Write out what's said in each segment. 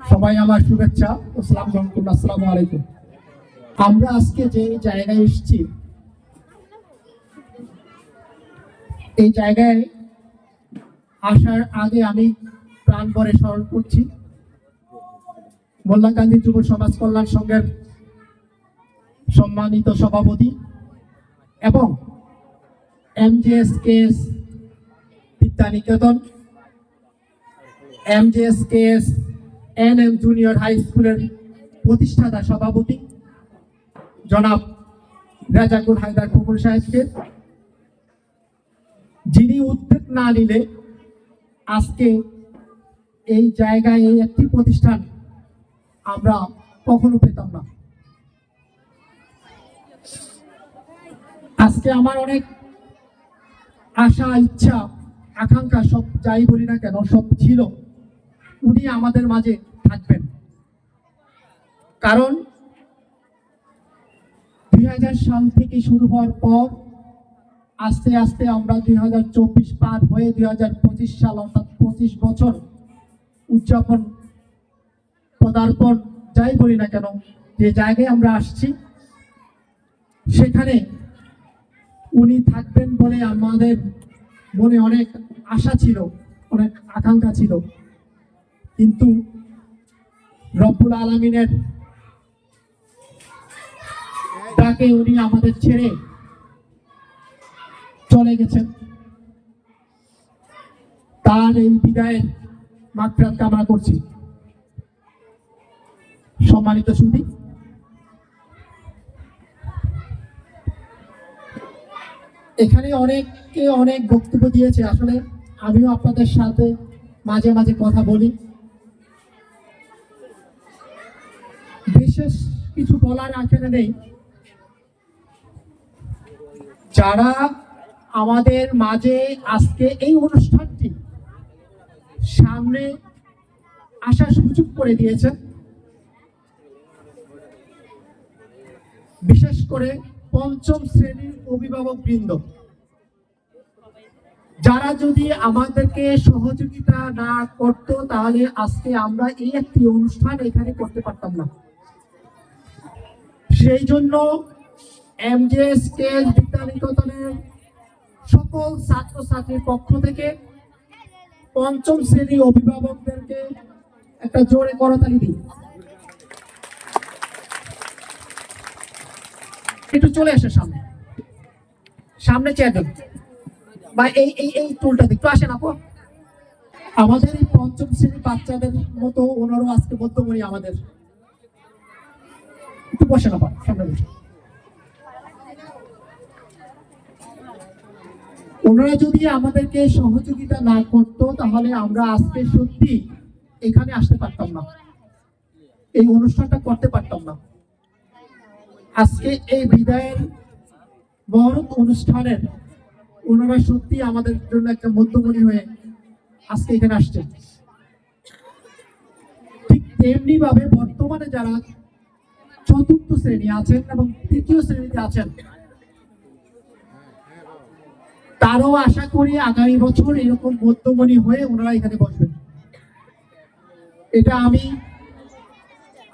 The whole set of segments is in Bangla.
সবাই আমার শুভেচ্ছা। আসসালামু আলাইকুম আমরা আজকে যে জায়গায় এসেছি, এই জায়গায় আসার আগে আমি প্রাণ ভরে স্মরণ করছি। মোল্লা গান্ধী যুব সমাজ কল্যাণ সংঘের সম্মানিত সভাপতি এবং MGS KS Vidyaniketan MGS KS N M junior high স্কুলের প্রতিষ্ঠাতা সভাপতি জনাব রাজাকুল হায়দার খোকন সাহেবকে, যিনি উদ্যোগ না নিলে আজকে এই জায়গায় এই একটি প্রতিষ্ঠান আমরা কখনো পেতাম না। আজকে আমার অনেক আশা, ইচ্ছা, আকাঙ্ক্ষা সব যাই বলি না কেন, সব ছিল। উনি আমাদের মাঝে থাকবেন। কারণ দুই হাজার সাল থেকে শুরু হওয়ার পর আস্তে আস্তে আমরা দুই হাজার চব্বিশ পার হয়ে দুই হাজার পঁচিশ সাল অর্থাৎ পঁচিশ বছর উদযাপন, পদার্পণ, যাই বলি না কেন, যে জায়গায় আমরা আসছি, সেখানে উনি থাকবেন বলে আমাদের মনে অনেক আশা ছিল, অনেক আকাঙ্ক্ষা ছিল। কিন্তু রব্বুল আলমিনের ডাকে উনি আমাদের ছেড়ে চলে গেছেন। তার এই বিদায়ের মাত্রাত কামনা করছি। সম্মানিত সুদী এখানে অনেকে অনেক বক্তব্য দিয়েছে। আসলে আমিও আপনাদের সাথে মাঝে মাঝে কথা বলি। বিশেষ কিছু বলার এখানে নেই। যারা আমাদের মাঝে আজকে এই অনুষ্ঠানটি সামনে আসার সুযোগ করে দিয়েছেন, বিশেষ করে পঞ্চম শ্রেণির অভিভাবক বৃন্দ। যারা যদি আমাদেরকে সহযোগিতা না করতো, তাহলে আজকে আমরা এই একটি অনুষ্ঠান এখানে করতে পারতাম না। সেই জন্য এমজেএস কে বিদ্যানিকেতনের সকল ছাত্রছাত্রীর পক্ষ থেকে পঞ্চম শ্রেণি অভিভাবকদেরকে একটা জোরে করতালি দিই। একটু চলে আসে সামনে। সামনে চেয়ার বা এই এই এই টুলটা একটু আসেন আপু। আমাদের এই পঞ্চম শ্রেণির বাচ্চাদের মতো ওনারও আজকে মধ্যমণি আমাদের একটু বসেন আপা সামনে বসে। ওনারা যদি আমাদেরকে সহযোগিতা না করতো, তাহলে আমরা আজকে সত্যি এখানে আসতে পারতাম না। এই অনুষ্ঠানটা করতে পারতাম না। আজকে এই বিদায়ের মহরত অনুষ্ঠানের ওনারা সত্যি আমাদের জন্য একটা মধ্যমণি হয়ে আজকে এখানে আসছেন। ঠিক তেমনি ভাবে বর্তমানে যারা চতুর্থ শ্রেণি আছেন এবং তৃতীয় শ্রেণীতে আছেন। তারও আশা করি আগামী বছর এরকম মধ্যমণি হয়ে ওনারা এখানে বসবেন। এটা আমি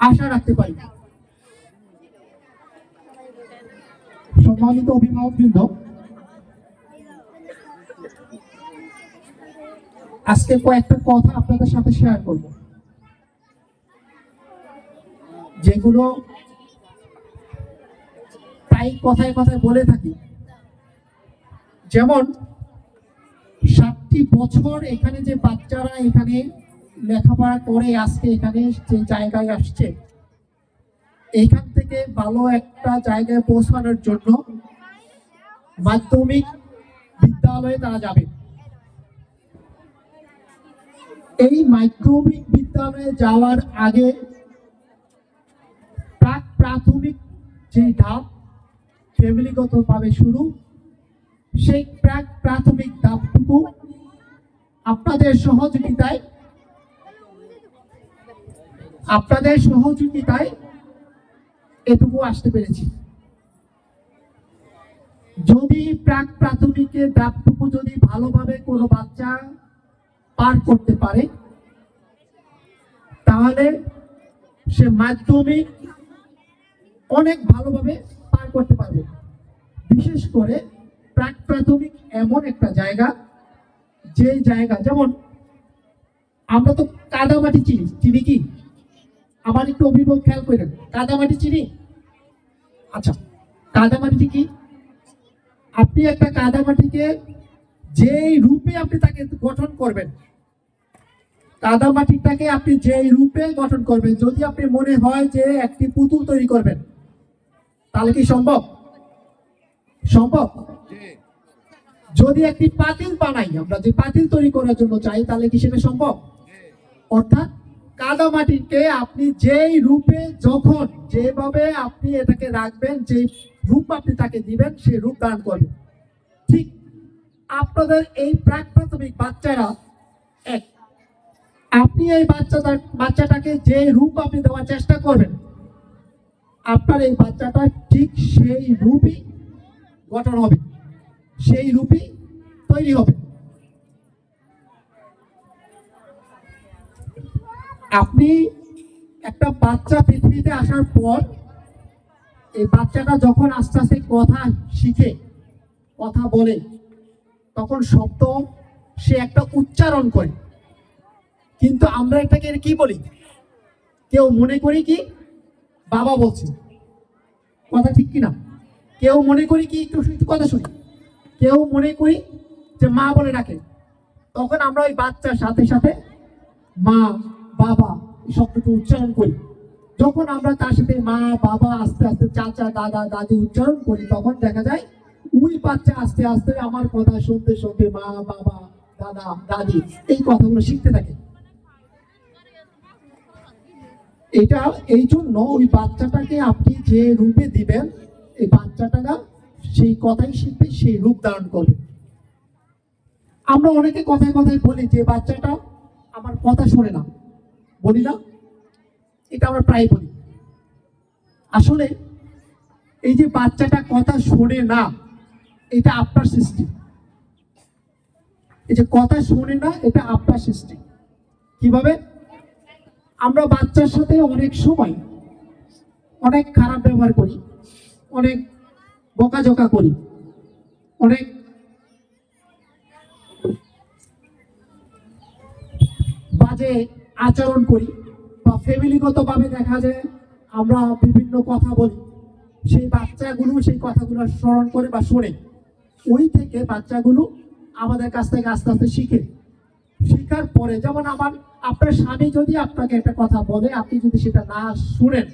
আশা রাখতে পারি। সম্মানিত অভিভাবক বৃন্দ আজকে কয়েকটা কথা আপনাদের সাথে শেয়ার করব। যেগুলো প্রায় কথায় কথায় বলে থাকি। যেমন সাতটি বছর এখানে যে বাচ্চারা এখানে লেখাপড়া করে আজকে এখানে যে জায়গায় আসছে এইখান থেকে ভালো একটা জায়গায় পৌঁছানোর জন্য মাধ্যমিক বিদ্যালয়ে তারা যাবে। এই মাধ্যমিক বিদ্যালয়ে যাওয়ার আগে প্রাক প্রাথমিক যে ধাপ ফ্যামিলিগতভাবে শুরু, সেই প্রাক প্রাথমিক ধাপটুকু আপনাদের সহযোগিতায় আপনাদের সহযোগিতায় এটুকু আসতে পেরেছি। যদি প্রাক প্রাথমিকের ধাপটুকু যদি ভালোভাবে কোনো বাচ্চা পার করতে পারে, তাহলে সে মাধ্যমিক অনেক ভালোভাবে করতে পারবে। বিশেষ করে প্রাক প্রাথমিক এমন একটা জায়গা, যে জায়গা, যেমন আমরা তো কাদামাটি চিনি চিনি কি? আমার একটু অভিভাবক খেয়াল করেন, কাদামাটি চিনি? আচ্ছা কাদামাটি কি? আপনি একটা কাদামাটিকে যেই রূপে আপনি তাকে গঠন করবেন, কাদামাটিটাকে আপনি যেই রূপে গঠন করবেন, যদি আপনি মনে হয় যে একটি পুতুল তৈরি করবেন তাহলে কি সম্ভব? সম্ভব? যদি একটি পাতিল বানাই আমরা যে পাতিল তৈরি করার জন্য চাই তাহলে কি সেটা সম্ভব? অর্থাৎ কাদা মাটিকে আপনি যেই রূপে যখন যেভাবে আপনি এটাকে রাখবেন যে রূপ আপনি তাকে দিবেন সেই রূপ দান করবেন ঠিক আপনাদের এই প্রাক প্রাথমিক বাচ্চারা এক আপনি এই বাচ্চাটা বাচ্চাটাকে যে রূপ আপনি দেওয়ার চেষ্টা করবেন আপনার এই বাচ্চাটা ঠিক সেই রূপই গঠন হবে। সেই রূপই তৈরি হবে। আপনি একটা বাচ্চা পৃথিবীতে আসার পর এই বাচ্চাটা যখন আস্তে আস্তে কথা শিখে, কথা বলে, তখন শব্দ সে একটা উচ্চারণ করে। কিন্তু আমরা এটাকে কি বলি? কেউ মনে করি কি? বাবা বলছে, কথা ঠিক কিনা? কেউ মনে করি কি একটু কথা শুনি। কেউ মনে করি যে মা বলে ডাকে। তখন আমরা ওই বাচ্চার সাথে সাথে মা, বাবা এই শব্দটা উচ্চারণ করি। যখন আমরা তার সাথে মা, বাবা আস্তে আস্তে চাচা, দাদা, দাদি উচ্চারণ করি, তখন দেখা যায় ওই বাচ্চা আস্তে আস্তে আমার কথা শুনতে শুনতে মা, বাবা, দাদা, দাদি এই কথাগুলো শিখতে থাকে। এটা এই জন্য ওই বাচ্চাটাকে আপনি যে রূপে দিবেন, এই বাচ্চাটা সেই কথাই শিখবে, সেই রূপ ধারণ করবে। আমরা অনেকে কথায় কথায় বলি যে, বাচ্চাটা আমার কথা শোনে না। বলি না। এটা আমরা প্রায় বলি। আসলে এই যে বাচ্চাটা কথা শোনে না, এটা আপনার সৃষ্টি। এই যে কথা শোনে না, এটা আপনার সৃষ্টি। কীভাবে? আমরা বাচ্চার সাথে অনেক সময় অনেক খারাপ ব্যবহার করি, অনেক বকাঝকা করি, অনেক বাজে আচরণ করি বা ফ্যামিলিগত ভাবে দেখা যায় আমরা বিভিন্ন কথা বলি, সেই বাচ্চাগুলো সেই কথাগুলো স্মরণ করে বা শোনে। ওই থেকে বাচ্চাগুলো আমাদের কাছ থেকে আস্তে আস্তে শিখে। শেখার পরে, যেমন আমার আপনার স্বামী যদি আপনাকে একটা কথা বলে, আপনি যদি সেটা না শুনেন,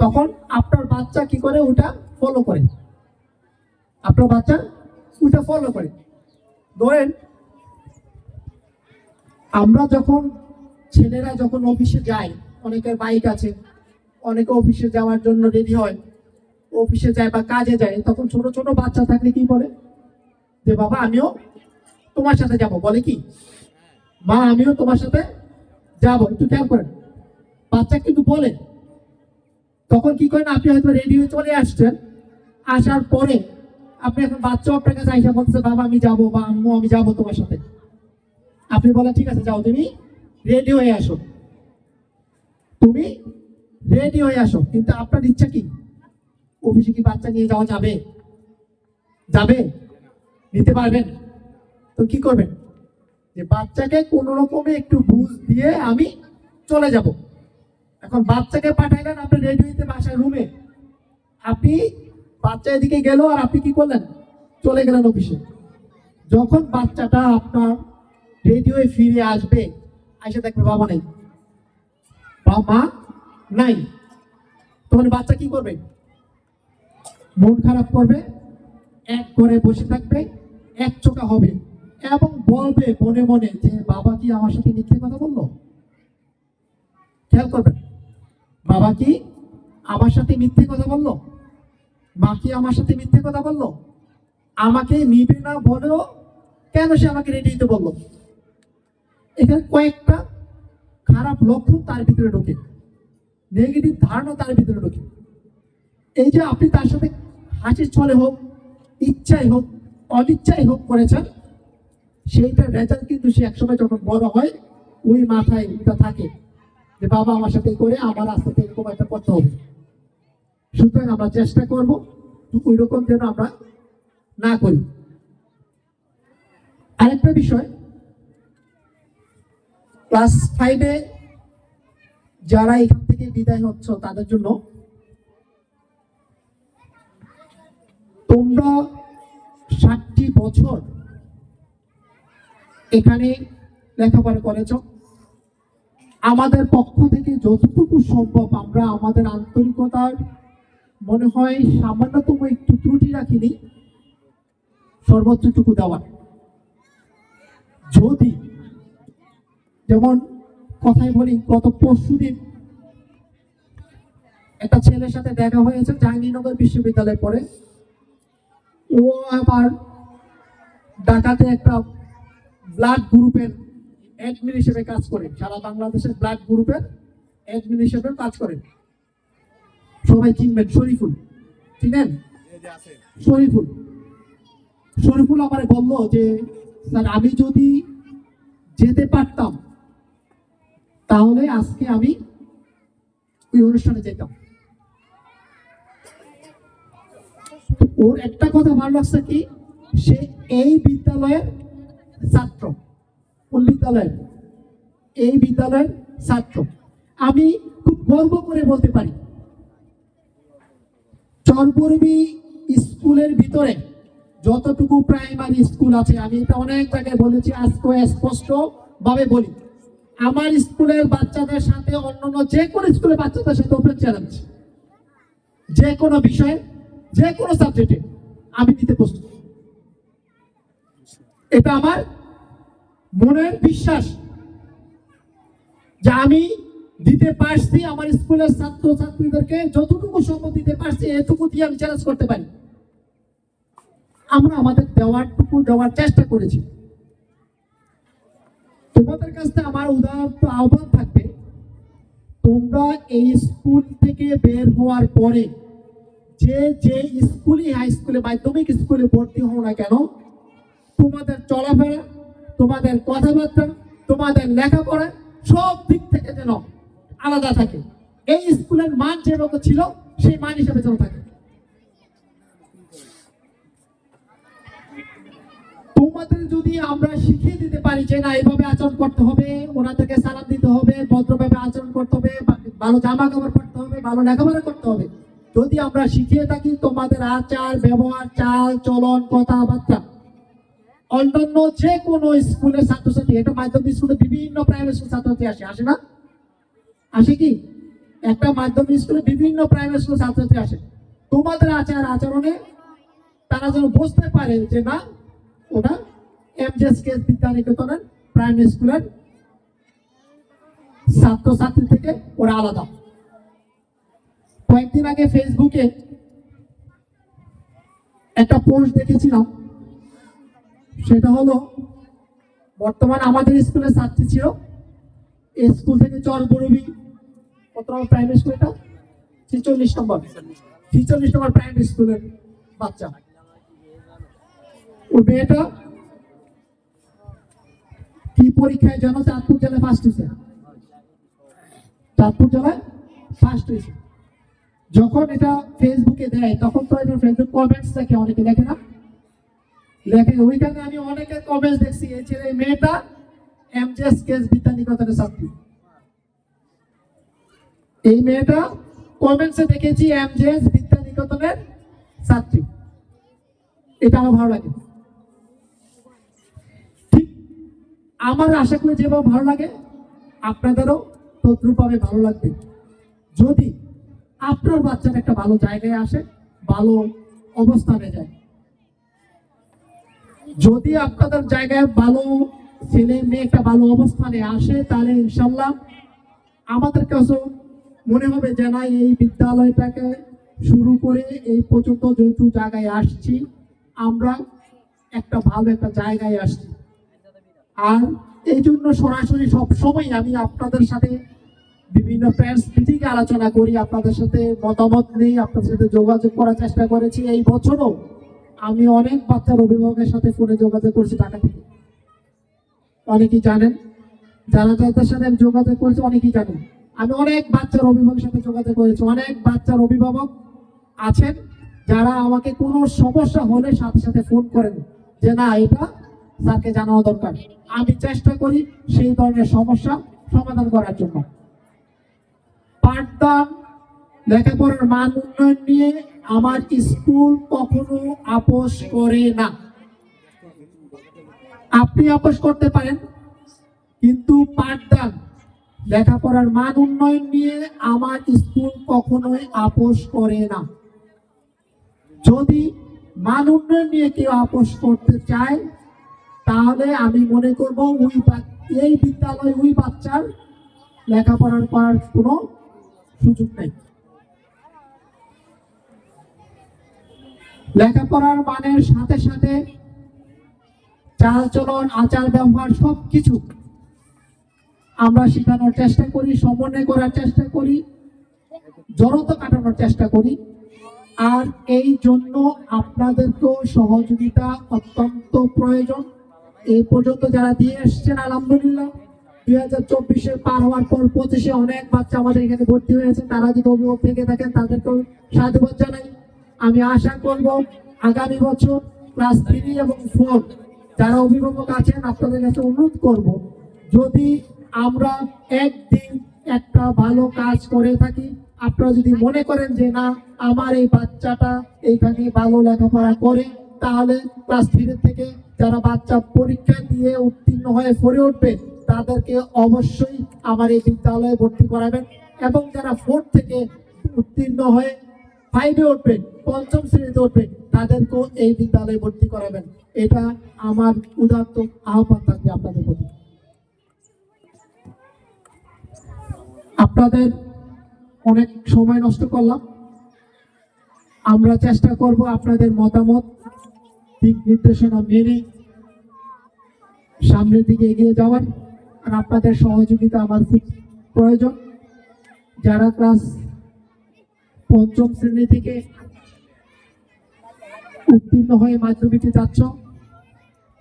তখন আপনার বাচ্চা কি করে? ওটা ফলো করে। আপনার বাচ্চা ওটা ফলো করে। ধরেন, আমরা যখন ছেলেরা যখন অফিসে যায় অনেকের বাইক আছে, অনেকে অফিসে যাওয়ার জন্য রেডি হয় অফিসে যায় বা কাজে যায়, তখন ছোট ছোট বাচ্চা থাকলে কি বলে? যে, বাবা, আমিও তোমার সাথে যাব, বলে কি? মা, আমিও তোমার সাথে যাব, একটু খেয়াল করেন। বাচ্চা কিন্তু বলে। তখন কি করেন, আপনি হয়তো রেডি হয়ে চলে আসছেন। আসার পরে আপনি এখন বাচ্চা আপনার কাছে আইসা বলতেছে, বাবা, আমি যাব বা আম্মু, আমি যাব তোমার সাথে। আপনি বলেন, ঠিক আছে, যাও তুমি রেডি হয়ে আসো। তুমি রেডি হয়ে আসো, কিন্তু আপনার ইচ্ছা কি? অফিসে কি বাচ্চা নিয়ে যাওয়া যাবে? যাবে? নিতে পারবেন? তো কি করবেন? যে বাচ্চাকে কোন রকমে একটু বুঝ দিয়ে আমি চলে যাব। এখন বাচ্চাকে পাঠাইলেন আপনি রেডি হইতে বাসায় রুমে। আপনি বাচ্চা এদিকে গেল আর আপনি কি করলেন? চলে গেলেন অফিসে। যখন বাচ্চাটা আপনার রেডি হয়ে ফিরে আসবে এসে দেখবে বাবা নেই। বা মা নাই। তখন বাচ্চা কি করবে? মন খারাপ করবে, এক করে বসে থাকবে, এক চোখা হবে। এবং বলবে মনে মনে যে বাবা কি আমার সাথে মিথ্যে কথা বলল? খেয়াল করবেন। বাবা কি আমার সাথে মিথ্যে কথা বলল? মা কি আমার সাথে মিথ্যে কথা বলল? আমাকে নিবে না বলেও কেন সে আমাকে রেডি দিতে বলল? এখানে কয়েকটা খারাপ লক্ষণ তার ভিতরে ঢোকে। নেগেটিভ ধারণা তার ভিতরে ঢোকে। এই যে আপনি তার সাথে হাসির ছলে হোক ইচ্ছাই হোক অনিচ্ছাই হোক করেছেন সেইটার রেজাল্ট কিন্তু সে একসময় যখন বড় হয়, ওই মাথায় ওটা থাকে যে বাবা আমার সাথে করে, আমার আস্তে আস্তে এরকম একটা করতে হবে। সুতরাং আমরা চেষ্টা করব ওই রকম যেন আমরা না করি। আরেকটা বিষয় ক্লাস ফাইভে যারা এখান থেকে বিদায় হচ্ছ, তাদের জন্য তোমরা ষাটটি বছর এখানে লেখাপড়া করেছ? আমাদের পক্ষ থেকে যতটুকু সম্ভব আমরা আমাদের আন্তরিকতার মনে হয় সামান্যতম একটু ত্রুটি রাখিনি, সর্বোচ্চটুকু দেওয়ার। যদি, যেমন কথাই বলি, গত পরশু দিন একটা ছেলের সাথে দেখা হয়েছে জাহাঙ্গীরনগর বিশ্ববিদ্যালয়ে পড়ে ও আবার ঢাকাতে একটা ব্লাড গ্রুপের অ্যাডমিন হিসেবে কাজ করেন। সারা বাংলাদেশের ব্লাড গ্রুপের অ্যাডমিন হিসেবে কাজ করেন। সবাই চিনবেন শরীফুল। চিনেন? শরীফুল। শরীফুল আমার বলল যে স্যার আমি যদি যেতে পারতাম তাহলে আজকে আমি ওই অনুষ্ঠানে যেতাম। ওর একটা কথা ভালো লাগছে কি? সে এই বিদ্যালয়ের ছাত্র, কোন বিদ্যালয়ের? এই বিদ্যালয়ের ছাত্র। আমি খুব গর্ব করে বলতে পারি, চরপরবি স্কুলের ভিতরে যতটুকু প্রাইমারি স্কুল আছে, আমি এটা অনেক জায়গায় বলেছি আজকে স্পষ্ট ভাবে বলি, আমার স্কুলের বাচ্চাদের সাথে অন্যান্য যে কোনো স্কুলের বাচ্চাদের সাথে ওপেন চ্যালেঞ্জ যে কোনো বিষয়ে, যে কোনো সাবজেক্টে আমি দিতে প্রস্তুত। এটা আমার মনের বিশ্বাস যে আমি দিতে পারছি আমার স্কুলের ছাত্র ছাত্রীদেরকে যতটুকু সম্ভব দিতে পারছি এটুকু দিয়ে আমি চ্যালেঞ্জ করতে পারি। আমরা আমাদের দেওয়ারটুকু দেওয়ার চেষ্টা করেছি। তোমাদের কাছ আমার উদাহরণ, আহ্বান থাকবে, তোমরা এই স্কুল থেকে বের হওয়ার পরে যে যে স্কুলে হাই স্কুলে মাধ্যমিক স্কুলে ভর্তি হও না কেন তোমাদের চলাফেরা, তোমাদের কথাবার্তা, তোমাদের লেখাপড়া, সব দিক থেকে যেন আলাদা থাকে। এই স্কুলের মান যেরকম ছিল, সেই মান হিসেবে যেন থাকে। তোমাদের যদি আমরা শিখিয়ে দিতে পারি যে না এইভাবে আচরণ করতে হবে ওনাদেরকে সালাম দিতে হবে, ভদ্রভাবে আচরণ করতে হবে ভালো জামা কাপড় পরতে হবে, ভালো লেখাপড়া করতে হবে, যদি আমরা শিখিয়ে থাকি তোমাদের আচার, ব্যবহার, চাল, চলন, কথাবার্তা অন্যান্য যে কোনো স্কুলের ছাত্রছাত্রী, এটা মাধ্যমিক স্কুলে বিভিন্ন প্রাইমারি স্কুল ছাত্রছাত্রী আসে আসে না? আসে কি? একটা মাধ্যমিক স্কুলে বিভিন্ন প্রাইমারি স্কুল ছাত্রছাত্রী আসে। তোমাদের আচার আচরণে তারা যেন বুঝতে পারে যে না ওটা এমজেএস কেস বিদ্যা নিকেতনের প্রাইমারি স্কুলের ছাত্রছাত্রী থেকে ওরা আলাদা। কয়েকদিন আগে ফেসবুকে একটা পোস্ট দেখেছিলাম। সেটা হলো, বর্তমান আমাদের স্কুলের ছাত্রী ছিল এই স্কুল থেকে চর বরবি কত নম্বর প্রাইমারি স্কুল ছিচল্লিশ নম্বর। ছিচল্লিশ নম্বর প্রাইমারি স্কুলের বাচ্চা। ওই মেয়েটা কি পরীক্ষায় যেন চাঁদপুর জেলায় ফার্স্ট হয়েছে? চাঁদপুর জেলায় ফার্স্ট হয়েছে। যখন এটা ফেসবুকে দেয়, তখন তো এটা ফেসবুক কমেন্টস দেখে অনেকে দেখে না। লেখে ওইখানে আমি অনেকের কমেন্টস দেখছি, এই ছেলে মেয়েটা এমজেএস কেস বিদ্যা নিকেতনের ছাত্রী। এই মেয়েটা কমেন্টসে দেখেছি এমজেএস বিদ্যা নিকেতনের ছাত্রী। এটা আমার ভালো লাগে। ঠিক আমার আশা করি যেভাবে ভালো লাগে, আপনাদেরও তদ্রুপভাবে ভালো লাগবে। যদি আপনার বাচ্চার একটা ভালো জায়গায় আসে, ভালো অবস্থানে যায় যদি আপনাদের জায়গায় ভালো ছেলে মেয়ে একটা ভালো অবস্থানে আসে, তাহলে ইনশাল্লাহ আমাদের কাছেও মনে হবে যে না, এই বিদ্যালয়টাকে শুরু করে এই পর্যন্ত যেহেতু জায়গায় আসছি, আমরা একটা ভালো একটা জায়গায় আসছি। আর এই জন্য সরাসরি সব সময় আমি আপনাদের সাথে বিভিন্ন ফ্রেন্ডস মিটিংয়ে আলোচনা করি, আপনাদের সাথে মতামত নেই আপনাদের সাথে যোগাযোগ করার চেষ্টা করেছি। এই বছরও আমি অনেক বাচ্চার অভিভাবকের সাথে ফোনে যোগাযোগ করছি ঢাকা থেকে। অনেকেই জানেন, যারা যাদের সাথে আমি যোগাযোগ করেছি অনেকেই জানেন। আমি অনেক বাচ্চার অভিভাবকের সাথে যোগাযোগ করেছি, অনেক বাচ্চার অভিভাবক আছেন যারা আমাকে কোনো সমস্যা হলে সাথে সাথে ফোন করেন যে, না, এটা স্যারকে জানানো দরকার। আমি চেষ্টা করি সেই ধরনের সমস্যা সমাধান করার জন্য। পাঠদান, লেখাপড়ার মান উন্নয়ন নিয়ে আমার স্কুল কখনো আপোষ করে না। আপনি আপোষ করতে পারেন, কিন্তু পাঠদান, লেখাপড়ার মান উন্নয়ন নিয়ে আমার স্কুল কখনোই আপোষ করে না। যদি মান উন্নয়ন নিয়ে কেউ আপোষ করতে চায়, তাহলে আমি মনে করব ওই এই বিদ্যালয়, ওই বাচ্চার লেখাপড়ার করার কোনো সুযোগ নেই। লেখাপড়ার মানের সাথে সাথে চালচলন, আচার ব্যবহার সব কিছু আমরা শেখানোর চেষ্টা করি, সমন্বয় করার চেষ্টা করি, জড়তা কাটানোর চেষ্টা করি। আর এই জন্য আপনাদেরকেও সহযোগিতা অত্যন্ত প্রয়োজন। এই পর্যন্ত যারা দিয়ে এসছেন, আলহামদুলিল্লাহ। দুই হাজার চব্বিশে পার হওয়ার পর পঁচিশে অনেক বাচ্চা আমাদের এখানে ভর্তি হয়েছে। তারা যদি অভিভাবক থেকে থাকেন, তাদেরকেও সাধুবাদ জানাই। আমি আশা করব আগামী বছর ক্লাস থ্রি এবং ফোর যারা অভিভাবক আছেন, আপনাদের কাছে অনুরোধ করব, যদি আমরা একদিন একটা ভালো কাজ করে থাকি, আপনারা যদি মনে করেন যে না, আমার এই বাচ্চাটা এইখানে ভালো লেখাপড়া করে, তাহলে ক্লাস থ্রি থেকে যারা বাচ্চা পরীক্ষা দিয়ে উত্তীর্ণ হয়ে ফরে উঠবে, তাদেরকে অবশ্যই আমার এই বিদ্যালয়ে ভর্তি করাবেন। এবং যারা ফোর থেকে উত্তীর্ণ হয়ে ফাইভে উঠবেন, পঞ্চম শ্রেণীতে উঠবেন, তাদেরকেও এই বিদ্যালয়ে ভর্তি করাবেন। এটা আমার উদাত্ত আহ্বান থাকবে আপনাদের প্রতি। আপনাদের অনেক সময় নষ্ট করলাম। আমরা চেষ্টা করব আপনাদের মতামত, দিক নির্দেশনা মেনে সামনের দিকে এগিয়ে যাওয়ার। আর আপনাদের সহযোগিতা আমার খুব প্রয়োজন। যারা ক্লাস পঞ্চম শ্রেণি থেকে উত্তীর্ণ হয়ে মাধ্যমিকে যাচ্ছ।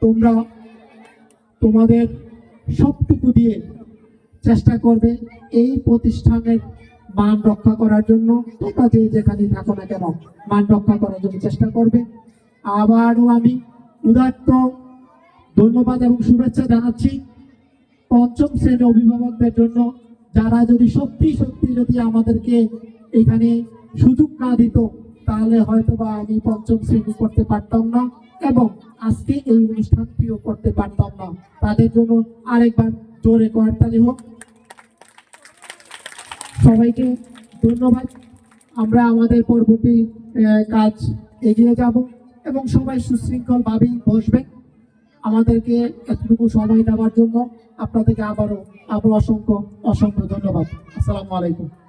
তোমরা তোমাদের সবটুকু দিয়ে চেষ্টা করবে এই প্রতিষ্ঠানের মান রক্ষা করার জন্য। তোমরা যে যেখানে থাকো না কেন, মান রক্ষা করার জন্য চেষ্টা করবে। আবারও আমি উদাত্ত ধন্যবাদ এবং শুভেচ্ছা জানাচ্ছি পঞ্চম শ্রেণি অভিভাবকদের জন্য। যারা যদি সত্যি সত্যি যদি আমাদেরকে এখানে সুযোগ না দিত, তাহলে হয়তো বা আমি পঞ্চম শ্রেণি করতে পারতাম না এবং আজকে এই অনুষ্ঠানটিও করতে পারতাম না। তাদের জন্য আরেকবার জোরে করতালি হোক। সবাইকে ধন্যবাদ। আমরা আমাদের পরবর্তী কাজ এগিয়ে যাব এবং সবাই সুশৃঙ্খলভাবেই বসবেন আমাদেরকে এতটুকু সময় দেওয়ার জন্য আপনাদেরকে আবারও আবার অসংখ্য অসংখ্য ধন্যবাদ। আসসালামু আলাইকুম।